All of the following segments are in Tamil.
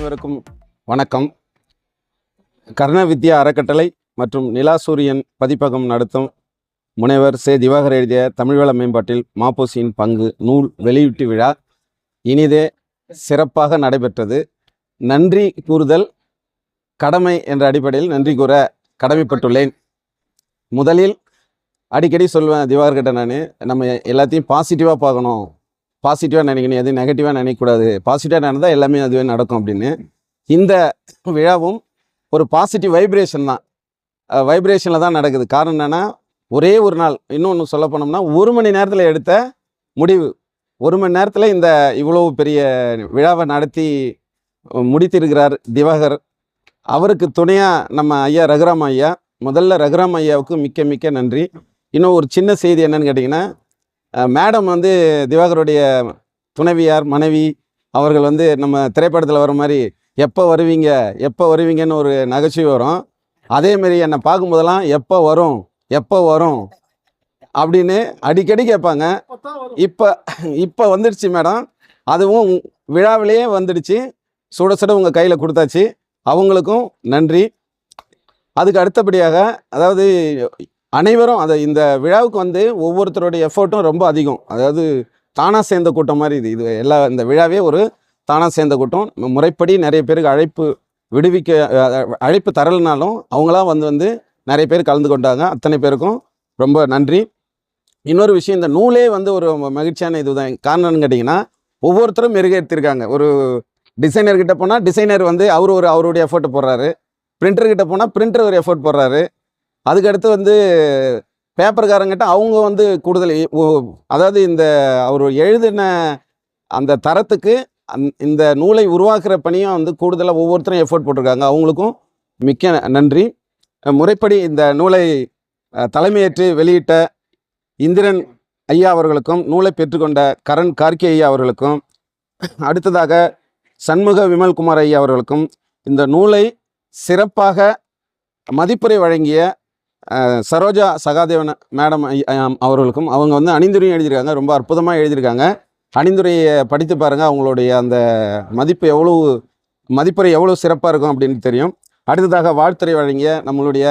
அனைவருக்கும் வணக்கம். கர்ண வித்யா அறக்கட்டளை மற்றும் நிலாசூரியன் பதிப்பகம் நடத்தும் முனைவர் சே. திவாகர் எழுதிய தமிழ்வள மேம்பாட்டில் மாப்போசியின் பங்கு நூல் வெளியீட்டு விழா. இனிதே சிறப்பாக நடைபெற்றது. நன்றி கூறுதல் கடமை என்ற அடிப்படையில் நன்றி கூற கடமைப்பட்டுள்ளேன். முதலில் அடிக்கடி சொல்வேன் திவாகர் கிட்ட நான் நம்ம எல்லாத்தையும் பாசிட்டிவாக பார்க்கணும். பாசிட்டிவாக நினைக்கணும் எதுவும் நெகட்டிவாக நினைக்கக்கூடாது. பாசிட்டிவாக நடந்தால் எல்லாமே அதுவே நடக்கும் அப்படின்னு. இந்த விழாவும் ஒரு பாசிட்டிவ் வைப்ரேஷன் தான். வைப்ரேஷனில் தான் நடக்குது. காரணம் என்னென்னா ஒரே ஒரு நாள் இன்னொன்று சொல்ல போனோம்னா ஒரு மணி நேரத்தில் எடுத்த முடிவு. ஒரு மணி நேரத்தில் இந்த இவ்வளவு பெரிய விழாவை நடத்தி முடித்திருக்கிறார் திவாகர். அவருக்கு துணையாக நம்ம ஐயா ரகுராம் ஐயா. முதல்ல ரகுராம் ஐயாவுக்கு மிக்க மிக்க நன்றி. இன்னும் ஒரு சின்ன செய்தி என்னன்னு கேட்டிங்கன்னா மேடம் வந்து திவாகருடைய துணைவியார் மனைவி அவர்கள் வந்து நம்ம திரைப்படத்தில் வர மாதிரி எப்போ வருவீங்க எப்போ வருவீங்கன்னு ஒரு நகைச்சுவை வரும். அதேமாரி என்னை பார்க்கும்போதெல்லாம் எப்போ வரும் எப்போ வரும் அப்படின்னு அடிக்கடி கேட்பாங்க. இப்போ இப்போ வந்துடுச்சு மேடம் அதுவும் விழாவிலேயே வந்துடுச்சு. சுட சுட உங்கள் கையில் கொடுத்தாச்சு. அவங்களுக்கும் நன்றி. அதுக்கு அடுத்தபடியாக அதாவது அனைவரும் அதை இந்த விழாவுக்கு வந்து ஒவ்வொருத்தருடைய எஃபோர்ட்டும் ரொம்ப அதிகம். அதாவது தானாக சேர்ந்த கூட்டம் மாதிரி இது. இது எல்லா இந்த விழாவே ஒரு தானாக சேர்ந்த கூட்டம். முறைப்படி நிறைய பேருக்கு அழைப்பு விடுவிக்க அழைப்பு தரலைனாலும் அவங்களாம் வந்து வந்து நிறைய பேர் கலந்து கொண்டாங்க. அத்தனை பேருக்கும் ரொம்ப நன்றி. இன்னொரு விஷயம் இந்த நூலே வந்து ஒரு மகிழ்ச்சியான இதுதான். காரணம்னு கேட்டிங்கன்னா ஒவ்வொருத்தரும் மெருகேற்றிருக்காங்க. ஒரு டிசைனர்கிட்ட போனால் டிசைனர் வந்து அவர் ஒரு அவருடைய எஃபோர்ட் போடுறாரு. பிரிண்டர்கிட்ட போனால் பிரிண்டர் ஒரு எஃபோர்ட் போடுறாரு. அதுக்கடுத்து வந்து பேப்பர்காரங்கிட்ட அவங்க வந்து கூடுதல் அதாவது இந்த அவர் எழுதின அந்த தரத்துக்கு அந் இந்த நூலை உருவாக்குற பணியும் வந்து கூடுதலாக ஒவ்வொருத்தரும் எஃபோர்ட் போட்டிருக்காங்க. அவங்களுக்கும் மிக்க நன்றி. முறைப்படி இந்த நூலை தலைமையேற்று வெளியிட்ட இந்திரன் ஐயா அவர்களுக்கும் நூலை பெற்றுக்கொண்ட கரண் கார்கே ஐயா அவர்களுக்கும் அடுத்ததாக சண்முக விமல்குமார் ஐயா அவர்களுக்கும் இந்த நூலை சிறப்பாக மதிப்புரை வழங்கிய சரோஜா சகாதேவன் மேடம் அவர்களுக்கும் அவங்க வந்து அணிந்துரையும் எழுதியிருக்காங்க. ரொம்ப அற்புதமாக எழுதியிருக்காங்க. அணிந்துரையை படித்து பாருங்கள் அவங்களுடைய அந்த மதிப்பு எவ்வளோ மதிப்புரை எவ்வளோ சிறப்பாக இருக்கும் அப்படின்னு தெரியும். அடுத்ததாக வாழ்த்துறை வழங்கிய நம்மளுடைய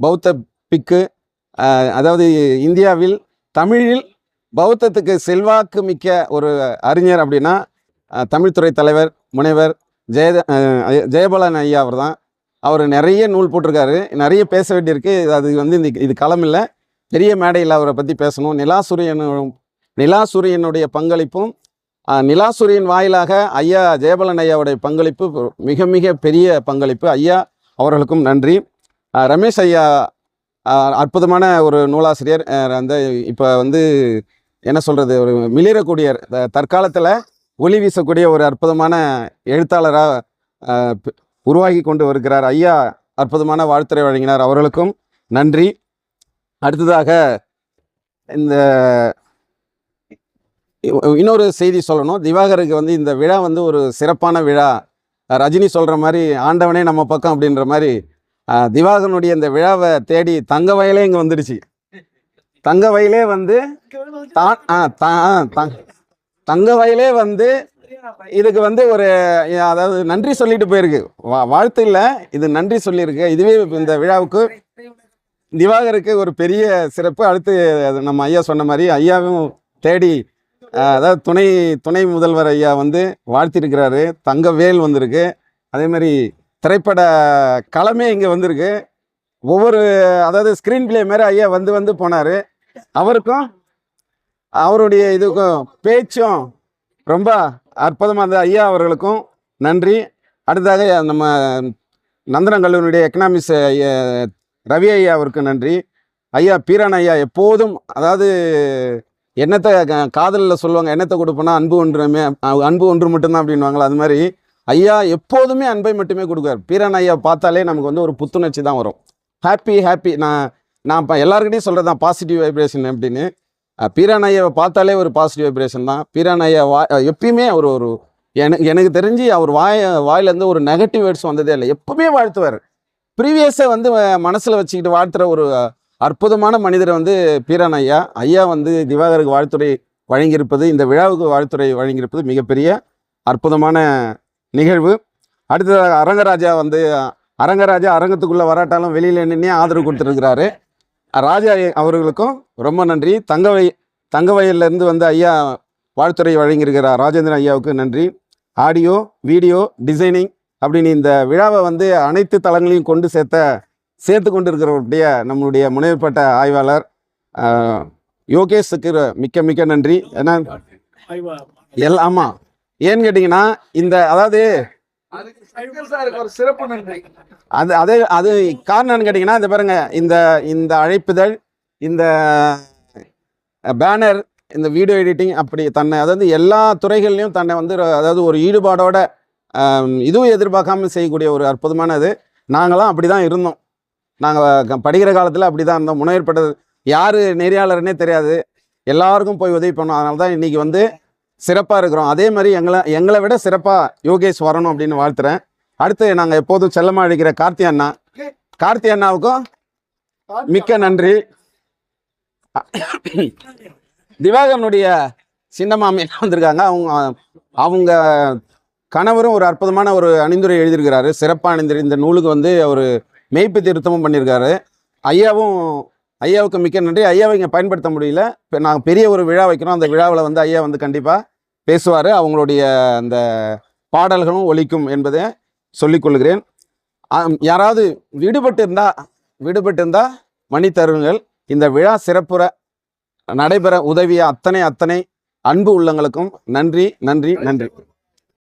பௌத்த பிக்கு அதாவது இந்தியாவில் தமிழில் பௌத்தத்துக்கு செல்வாக்கு மிக்க ஒரு அறிஞர் அப்படின்னா தமிழ்துறை தலைவர் முனைவர் ஜெயத ஜெயபாலன் ஐயா அவர் தான் அவர் நிறைய நூல் போட்டிருக்காரு. நிறைய பேச வேண்டியிருக்கு. அது வந்து இந்த இது களம் இல்லை பெரிய மேடையில் அவரை பற்றி பேசணும். நிலாசூரியனும் நிலாசூரியனுடைய பங்களிப்பும் நிலாசூரியன் வாயிலாக ஐயா ஜெயபலன் ஐயாவுடைய பங்களிப்பு மிக மிக பெரிய பங்களிப்பு. ஐயா அவர்களுக்கும் நன்றி. ரமேஷ் ஐயா அற்புதமான ஒரு நூலாசிரியர். அந்த இப்போ வந்து என்ன சொல்கிறது ஒரு மிளிரக்கூடிய தற்காலத்தில் ஒளி வீசக்கூடிய ஒரு அற்புதமான எழுத்தாளராக உருவாகி கொண்டு வருகிறார். ஐயா அற்புதமான வாழ்த்துறை வழங்கினார் அவர்களுக்கும். நன்றி. அடுத்ததாக இந்த இன்னொரு செய்தி சொல்லணும். திவாகருக்கு வந்து இந்த விழா வந்து ஒரு சிறப்பான விழா. ரஜினி சொல்கிற மாதிரி ஆண்டவனே நம்ம பக்கம் அப்படின்ற மாதிரி திவாகனுடைய இந்த விழாவை தேடி தங்க வயலே இங்கே வந்துடுச்சு. தங்க வயலே வந்து தான் ஆ தா- ஆ, தங்க வயலே வந்து இதுக்கு வந்து ஒரு அதாவது நன்றி சொல்லிட்டு போயிருக்கு. வா வாழ்த்து இல்லை இது நன்றி சொல்லியிருக்கு. இதுவே இந்த விழாவுக்கு திவாகருக்கு ஒரு பெரிய சிறப்பு. அடுத்து அது நம்ம ஐயா சொன்ன மாதிரி ஐயாவும் தேடி அதாவது துணை துணை முதல்வர் ஐயா வந்து வாழ்த்திருக்கிறாரு. தங்க வேல் வந்திருக்கு. அதே மாதிரி திரைப்பட களமே இங்கே வந்திருக்கு. ஒவ்வொரு அதாவது ஸ்க்ரீன் பிளே மாதிரி ஐயா வந்து வந்து போனார். அவருக்கும் அவருடைய இதுக்கும் பேச்சும் ரொம்ப அற்புதமாக இருந்தது. ஐயா அவர்களுக்கும் நன்றி. அடுத்ததாக நம்ம நந்தனம் கல்லூரியுடைய எக்கனாமிக்ஸ் ஐயா ரவி ஐயா அவருக்கு நன்றி. ஐயா பீரான் ஐயா எப்போதும் அதாவது என்னத்தை காதலில் சொல்லுவாங்க என்னத்தை கொடுப்போனா அன்பு ஒன்றுமே அன்பு ஒன்று மட்டும்தான் அப்படின்வாங்களா அது மாதிரி ஐயா எப்போதுமே அன்பை மட்டுமே கொடுக்குறார் பீரான் ஐயா பார்த்தாலே நமக்கு வந்து ஒரு புத்துணர்ச்சி தான் வரும். ஹாப்பி ஹாப்பி நான் நான் இப்போ எல்லாருக்கிட்டையும் சொல்கிறது தான் பாசிட்டிவ் வைப்ரேஷன் அப்படின்னு. அஹ் பீரான் ஐயாவை பார்த்தாலே ஒரு பாசிட்டிவ் வைப்ரேஷன் தான். பீரான் ஐயா வா எப்பயுமே அவர் ஒரு எனக்கு எனக்கு தெரிஞ்சு அவர் வாய வாயிலேருந்து ஒரு நெகட்டிவ் வேர்ட்ஸ் வந்ததே இல்லை. எப்பவுமே வாழ்த்துவார். ப்ரீவியஸை வந்து மனசில் வச்சுக்கிட்டு வாழ்த்துற ஒரு அற்புதமான மனிதர் வந்து பீரான் ஐயா. ஐயா வந்து திவாகருக்கு வாழ்த்துறை வழங்கியிருப்பது இந்த விழாவுக்கு வாழ்த்துறை வழங்கியிருப்பது மிகப்பெரிய அற்புதமான நிகழ்வு. அடுத்ததாக அரங்கராஜா வந்து அரங்கராஜா அரங்கத்துக்குள்ளே வராட்டாலும் வெளியில் நின்று ஆதரவு கொடுத்துருக்கிறாரு ராஜா அவர்களுக்கும் ரொம்ப நன்றி. தங்கவை தங்கவயல்லேருந்து வந்து ஐயா வாழ்த்துறை வழங்கியிருக்கிறார் ராஜேந்திரன் ஐயாவுக்கு நன்றி. ஆடியோ வீடியோ டிசைனிங் அப்படின்னு இந்த விழாவை வந்து அனைத்து தளங்களையும் கொண்டு சேர்த்த சேர்த்து கொண்டு இருக்கிறவருடைய நம்மளுடைய முனைவுப்பட்ட ஆய்வாளர் யோகேஷுக்கு மிக்க மிக்க நன்றி. ஏன்னா எல்லாம் ஆமாம் ஏன்னு கேட்டிங்கன்னா இந்த அதாவது அது அது அது காரணம்னு கேட்டிங்கன்னா இந்த பாருங்க இந்த இந்த அழைப்புதழ் இந்த பேனர் இந்த வீடியோ எடிட்டிங் அப்படி தன்னை அதாவது எல்லா துறைகள்லையும் தன்னை வந்து ஒரு- அதாவது ஒரு ஈடுபாடோட இதுவும் எதிர்பார்க்காம செய்யக்கூடிய ஒரு அற்புதமானது நாங்களாம் அப்படி தான் இருந்தோம் நாங்கள் படிக்கிற காலத்தில் அப்படி தான் இருந்தோம் முனைவற்பட்டது யார் நெறியாளர்னே தெரியாது. எல்லாருக்கும் போய் உதவி பண்ணோம். அதனால தான் இன்றைக்கி வந்து சிறப்பாக இருக்கிறோம். அதே மாதிரி எங்களை எங்களை விட சிறப்பாக யோகேஷ் வரணும் அப்படின்னு வாழ்த்துறேன். அடுத்து நாங்கள் எப்போதும் செல்லமாக அழிக்கிற கார்த்தி அண்ணா. கார்த்தி அண்ணாவுக்கும் மிக்க நன்றி. திவாகரனுடைய சின்ன மாமியார் வந்திருக்காங்க. அவங்க அவங்க கணவரும் ஒரு அற்புதமான ஒரு அணிந்துரை எழுதியிருக்கிறாரு. சிறப்பாக அணிந்து இந்த நூலுக்கு வந்து அவர் மெய்ப்பு திருத்தமும் பண்ணியிருக்காரு. ஐயாவும் ஐயாவுக்கு மிக்க நன்றி. ஐயாவை இங்கே பயன்படுத்த முடியல. இப்போ நாங்கள் பெரிய ஒரு விழா வைக்கிறோம் அந்த விழாவில் வந்து ஐயா வந்து கண்டிப்பாக பேசுவார். அவங்களுடைய அந்த பாடல்களும் ஒலிக்கும் என்பதை சொல்லிக்கொள்கிறேன் யாராவது விடுபட்டு இருந்தால் விடுபட்டு இருந்தால் மணி தருங்கள். இந்த விழா சிறப்புற நடைபெற உதவிய அத்தனை அத்தனை அன்பு உள்ளங்களுக்கும் நன்றி நன்றி நன்றி.